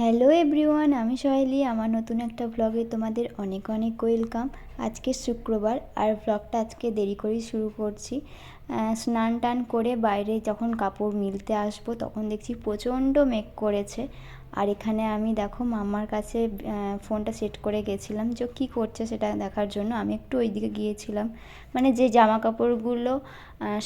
Hello everyone আমি সহেলি আমার নতুন একটা ব্লগে তোমাদের অনেক অনেক ওয়েলকাম আজকে শুক্রবার, আর ব্লগটা আজকে দেরি করেই শুরু করছি। স্নান টান করে বাইরে যখন কাপড় মিলতে আসব, তখন দেখছি প্রচণ্ড মেঘ করেছে। আর এখানে আমি দেখো মাম্মার কাছে ফোনটা সেট করে গেছিলাম যে, কী করছে সেটা দেখার জন্য? আমি একটু ওইদিকে গিয়েছিলাম। মানে যে জামা কাপড়গুলো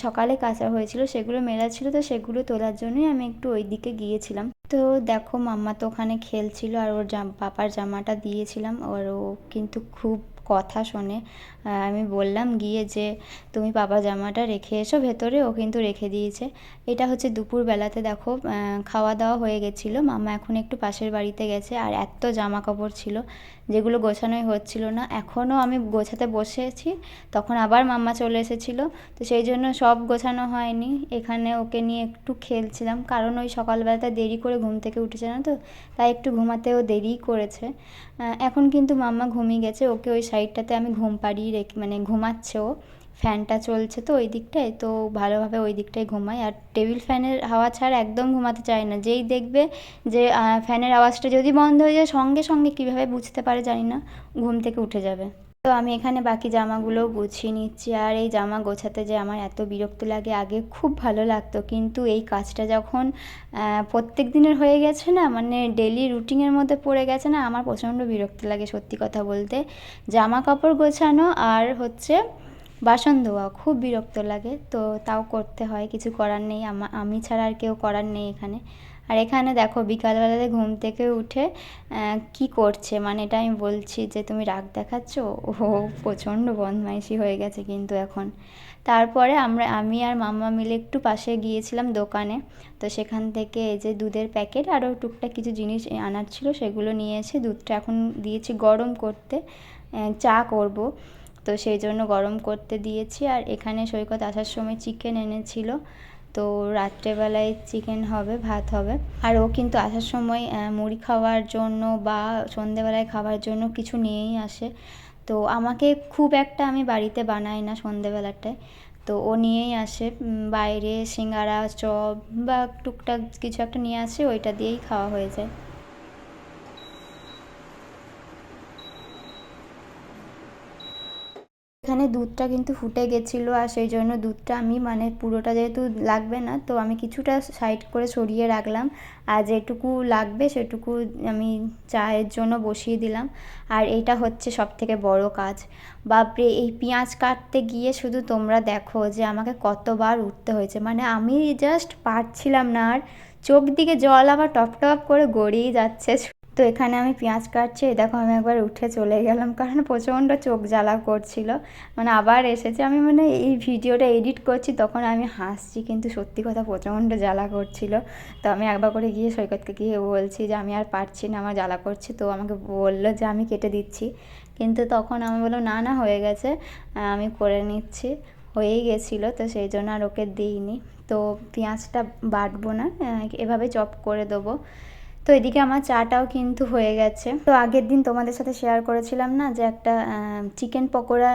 সকালে কাচা হয়েছিল, সেগুলো মেলা ছিল, তো সেগুলো তোলার জন্যই আমি একটু ওই দিকে গিয়েছিলাম। তো দেখো মাম্মা তো ওখানে খেলছিল আর ওর জাম, পাপার জামাটা দিয়েছিলাম আর ও কিন্তু খুব কথা শোনে। আমি বললাম, গিয়ে যে তুমি পাপা জামাটা রেখে এসো, ভেতরে ও কিন্তু রেখে দিয়েছে। এটা হচ্ছে দুপুরবেলাতে দেখো খাওয়া দাওয়া হয়ে গেছিল। মাম্মা এখন একটু পাশের বাড়িতে গেছে আর এত জামা কাপড় ছিল, যেগুলো গোছানোই হচ্ছিল না। এখনও আমি গোছাতে বসেছি, তখন আবার মাম্মা চলে এসেছিল। তো সেই জন্য সব গোছানো হয়নি। এখানে ওকে নিয়ে একটু খেলছিলাম, কারণ ওই সকালবেলাটা দেরি করে ঘুম থেকে উঠেছে না তো, তাই একটু ঘুমাতেও দেরি করেছে। এখন কিন্তু মাম্মা ঘুমিয়ে গেছে, ওকে ওই সাইডটাতে আমি ঘুম পাড়িয়ে রেখে মানে ঘুমাচ্ছে ও ফ্যানটা চলছে তো ওই দিকটায়, তো ভালোভাবে ওই দিকটায় ঘুমায় আর টেবিল ফ্যানের হাওয়া ছাড়া একদম ঘুমাতে চায় না। যেই দেখবে যে ফ্যানের আওয়াজটা যদি বন্ধ হয়ে যায়, সঙ্গে সঙ্গে কীভাবে বুঝতে পারে জানি না, ঘুম থেকে উঠে যাবে। তো আমি এখানে বাকি জামাগুলো গুছিয়ে নিচ্ছি। আর এই জামা গোছাতে যে আমার এত বিরক্ত লাগে, আগে খুব ভালো লাগতো। কিন্তু এই কাজটা যখন প্রত্যেক দিনের হয়ে গেছে না মানে ডেলি রুটিনের মধ্যে পড়ে গেছে না, আমার প্রচণ্ড বিরক্ত লাগে সত্যি কথা বলতে। জামা কাপড় গোছানো আর হচ্ছে বাসন ধোয়া, খুব বিরক্ত লাগে। তো তাও করতে হয়, কিছু করার নেই। আমা ছাড়া আর কেউ করার নেই এখানে। আর এখানে দেখো, বিকালবেলাতে ঘুম থেকে উঠে কি করছে? মানে এটা আমি বলছি যে, তুমি রাগ দেখাচ্ছ? ও, প্রচণ্ড বদমাইশি হয়ে গেছে কিন্তু এখন। তারপরে আমরা, আমি আর মাম্মা মিলে একটু পাশে গিয়েছিলাম দোকানে। তো সেখান থেকে এই যে দুধের প্যাকেট আরও টুকটাক কিছু জিনিস আনার ছিল, সেগুলো নিয়ে এসে দুধটা এখন দিয়েছি গরম করতে। চা করব। তো সেই জন্য গরম করতে দিয়েছি। আর এখানে সৈকত আসার সময় চিকেন এনেছিল। তো রাত্রেবেলায় চিকেন হবে, ভাত হবে। আর ও কিন্তু আসার সময় মুড়ি খাওয়ার জন্য বা সন্ধেবেলায় খাওয়ার জন্য কিছু নিয়েই আসে। তো আমাকে খুব একটা আমি বাড়িতে বানাই না সন্ধেবেলাটায়। তো ও নিয়েই আসে। বাইরে সিঙ্গারা, চপ বা টুকটাক কিছু একটা নিয়ে আসে, ওইটা দিয়েই খাওয়া হয়ে যায়। এখানে দুধটা কিন্তু ফুটে গেছিল আর সেই জন্য দুধটা আমি মানে পুরোটা যেহেতু লাগবে না, তো আমি কিছুটা সাইড করে সরিয়ে রাখলাম। আর যেটুকু লাগবে সেটুকু আমি চায়ের জন্য বসিয়ে দিলাম। আর এটা হচ্ছে সব থেকে বড় কাজ। বাপরে, এই পেঁয়াজ কাটতে গিয়ে শুধু তোমরা দেখো যে আমাকে কতবার উঠতে হয়েছে। মানে আমি জাস্ট পারছিলাম না আর চোখ দিকে জল আবার টপ টপ করে গড়িয়ে যাচ্ছে। তো এখানে আমি পেঁয়াজ কাটছি দেখো আমি একবার উঠে চলে গেলাম, কারণ প্রচণ্ড চোখ জ্বালা করছিল। মানে আবার এসেছে, আমি মানে এই ভিডিওটা এডিট করছি, তখন আমি হাসছি, কিন্তু সত্যি কথা প্রচণ্ড জ্বালা করছিল। তো আমি একবার করে গিয়ে সৈকতকে গিয়ে বলছি যে, আমি আর পারছি না, আমার জ্বালা করছে। তো আমাকে বলল যে, আমি কেটে দিচ্ছি। কিন্তু তখন আমি বললাম, না না, হয়ে গেছে আমি করে নিচ্ছি। হয়েই গেছিল, তো সেই জন্য আর ওকে দিইনি। তো পেঁয়াজটা বাটবো না এভাবে চপ করে দেবো। তো এদিকে আমার চাটাও কিন্তু হয়ে গেছে। তো আগের দিন তোমাদের সাথে শেয়ার করেছিলাম না যে একটা চিকেন পকোড়া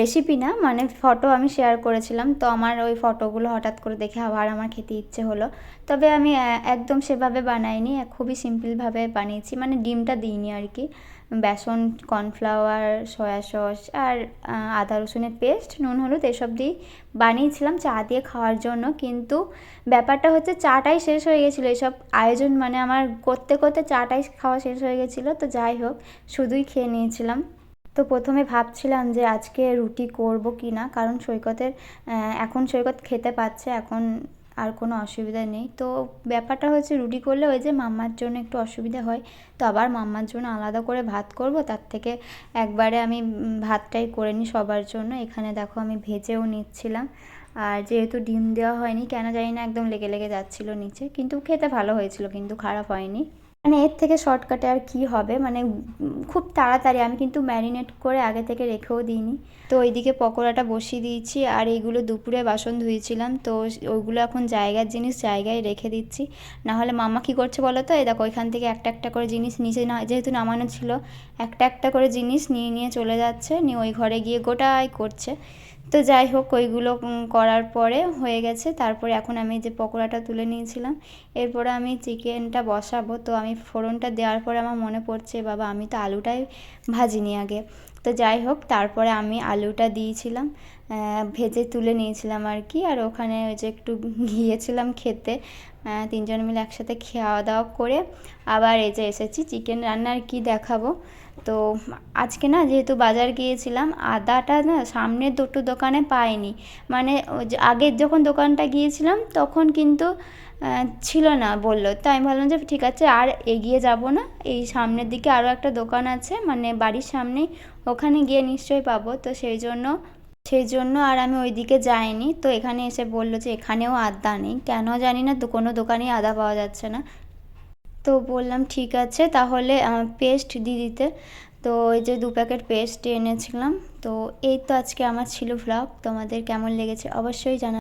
রেসিপি না মানে ফটো আমি শেয়ার করেছিলাম। তো আমার ওই ফটোগুলো হঠাৎ করে দেখে আবার আমার খেতে ইচ্ছে হলো। তবে আমি একদম সেভাবে বানাইনি, খুবই সিম্পলভাবে বানিয়েছি মানে ডিমটা দিইনি আর কি। বেসন, কর্নফ্লাওয়ার, সয়া সস আর আদা রসুনের পেস্ট, নুন, হলুদ এসব দিয়ে বানিয়েছিলাম চা দিয়ে খাওয়ার জন্য। কিন্তু ব্যাপারটা হচ্ছে চাটাই শেষ হয়ে গেছিল। এসব আয়োজন মানে আমার করতে করতে চাটাই খাওয়া শেষ হয়ে গেছিল। তো যাই হোক, শুধুই খেয়ে নিয়েছিলাম। তো প্রথমে ভাবছিলাম যে আজকে রুটি করব কি না কারণ সৈকতের এখন সৈকত খেতে পাচ্ছে, এখন আর কোনো অসুবিধা নেই। তো ব্যাপারটা হচ্ছে রুটি করলে ওই যে মাম্মার জন্য একটু অসুবিধা হয়। তো আবার মাম্মার জন্য আলাদা করে ভাত করব, তার থেকে একবারে আমি ভাতটাই করে নিই সবার জন্য। এখানে দেখো আমি ভেজেও নিচ্ছিলাম। আর যেহেতু ডিম দেওয়া হয়নি, কেন জানি না একদম লেগে লেগে যাচ্ছিল নিচে। কিন্তু খেতে ভালো হয়েছিল, কিন্তু খারাপ হয়নি। মানে এর থেকে শর্টকাটে আর কি হবে? মানে খুব তাড়াতাড়ি। আমি কিন্তু ম্যারিনেট করে আগে থেকে রেখেও দিইনি। তো ওইদিকে পকোড়াটা বসিয়ে দিয়েছি আর এইগুলো দুপুরে বাসন ধুয়েছিলাম। তো ওইগুলো এখন জায়গার জিনিস জায়গায় রেখে দিচ্ছি। না হলে মাম্মা কী করছে বলো তো? এই দেখো, ওইখান থেকে একটা একটা করে জিনিস নিচে না, যেহেতু নামানো ছিল, একটা একটা করে জিনিস নিয়ে নিয়ে চলে যাচ্ছে। নিয়ে ওই ঘরে গিয়ে গোটাই করছে। তো যাই হোক, ওইগুলো করার পরে হয়ে গেছে। তারপরে এখন আমি যে পকোড়াটা তুলে নিয়েছিলাম, এরপরে আমি চিকেনটা বসাবো। তো আমি ফোড়নটা দেওয়ার পরে আমার মনে পড়ছে, বাবা, আমি তো আলুটাই ভাজিনি আগে। তো যাই হোক, তারপরে আমি আলুটা দিয়েছিলাম। ভেজে তুলে নিয়েছিলাম আর কি। আর ওখানে ওই যে একটু গিয়েছিলাম খেতে তিনজন মিলে একসাথে খাওয়া দাওয়া করে আবার এই যে এসেছি চিকেন রান্নার কি দেখাবো। তো আজকে না যেহেতু বাজার গিয়েছিলাম, আদাটা না সামনের দুটো দোকানে পাইনি। মানে আগের যখন দোকানটা গিয়েছিলাম তখন কিন্তু ছিল না বলল। তো আমি ভাবলাম যে ঠিক আছে আর এগিয়ে যাব না, এই সামনের দিকে আরও একটা দোকান আছে মানে বাড়ির সামনেই ওখানে গিয়ে নিশ্চয়ই পাবো। তো সেই জন্য সেই জন্য আর আমি ওই দিকে যাইনি। তো এখানে এসে বলল যে এখানেও আদা নেই। কেন জানি না তো কোনো দোকানেই আদা পাওয়া যাচ্ছে না। তো বললাম, ঠিক আছে, তাহলে পেস্ট দিয়ে দিতে। তো ওই যে দু প্যাকেট পেস্ট এনেছিলাম। তো এই তো আজকে আমার ছিল ভ্লগ তোমাদের কেমন লেগেছে অবশ্যই জানা